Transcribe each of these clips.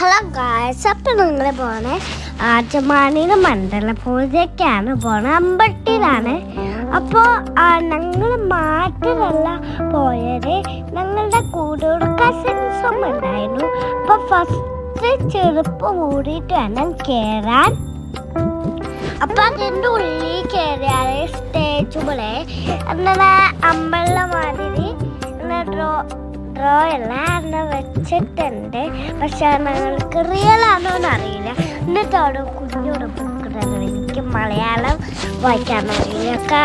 Hello guys അപ്പം നിങ്ങൾ പോണേ പൂജയ്ക്കാണ്. മണ്ഡലപൂജയ്ക്കാണ് പോണത് അമ്പട്ടിയിലാണ് അപ്പോൾ ഞങ്ങൾ മാറ്റിലല്ല പോയത്. ഞങ്ങളുടെ കൂടെ കസിൻസും ഉണ്ടായിരുന്നു. അപ്പോൾ ഫസ്റ്റ് ചെറുപ്പ് കൂടിയിട്ട് വേണം കയറാൻ അപ്പൊ അതിന്റെ ഉള്ളിൽ കയറിയാൽ സ്റ്റേജ് പോലെ. എന്നാൽ ഡ്രോ ഡ്രോ എല്ലാം വെച്ചിട്ടുണ്ട്. പക്ഷെ ഞങ്ങൾക്ക് റിയൽ ആണോന്ന് അറിയില്ല എന്നിട്ടോട് കുഞ്ഞോട് പൂക്കുന്നത് എനിക്ക് മലയാളം വായിക്കാൻ അറിയില്ല ഒക്കെ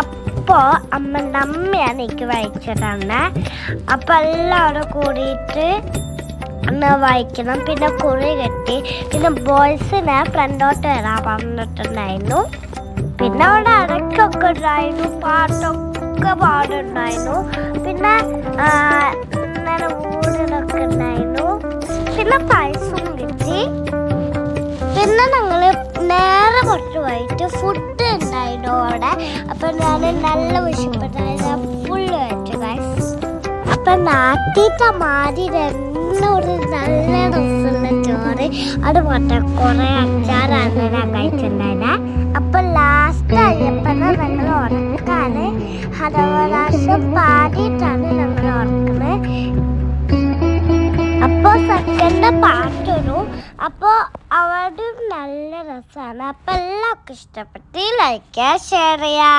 അപ്പോൾ അമ്മന്റെ അമ്മയാണ് എനിക്ക് വായിച്ചതാണ് തന്നെ. അപ്പം എല്ലാവരും കൂടിയിട്ട് അന്ന് വായിക്കണം. പിന്നെ കുറി കെട്ടി. പിന്നെ ബോയ്സിനെ ഫ്രണ്ടോട്ട് വരാൻ പറഞ്ഞിട്ടുണ്ടായിരുന്നു പിന്നെ അവിടെ അടക്കൊക്കെ ഉണ്ടായിരുന്നു പാട്ടൊക്കെ പാടുണ്ടായിരുന്നു. പിന്നെ ഇങ്ങനെ ഊരിലൊക്കെ ഉണ്ടായിരുന്നു. പിന്നെ പൈസയും കിട്ടി. പിന്നെ ഞങ്ങൾ നേരെ കുറച്ച് പോയിട്ട് ഫുഡ് ഉണ്ടായിരുന്നു അവിടെ. അപ്പം ഞാൻ നല്ല വിശപ്പുണ്ടായിരുന്നു. ഫുള്ള് കഴിച്ചു ഗൈസ് അപ്പൊ നാട്ടിട്ട മാതിരി തന്നെ നല്ല രസമുള്ള ചോറ്. അത് പോട്ടെ കുറെ അച്ചാറാണ് ഞാൻ കഴിച്ചിട്ടുണ്ടായിരുന്നെ. ഉറക്കാണ് ഹരവരാശം പാടിയിട്ടാണ് നമ്മൾ ഉറക്കുന്നത് അപ്പൊ സെക്കൻഡ് പാട്ട് വരും. അപ്പോ അവിടെ നല്ല രസമാണ്. അപ്പൊ എല്ലാവർക്കും ഇഷ്ടപ്പെട്ട് ലൈക്ക് ഷെയർ ചെയ്യാ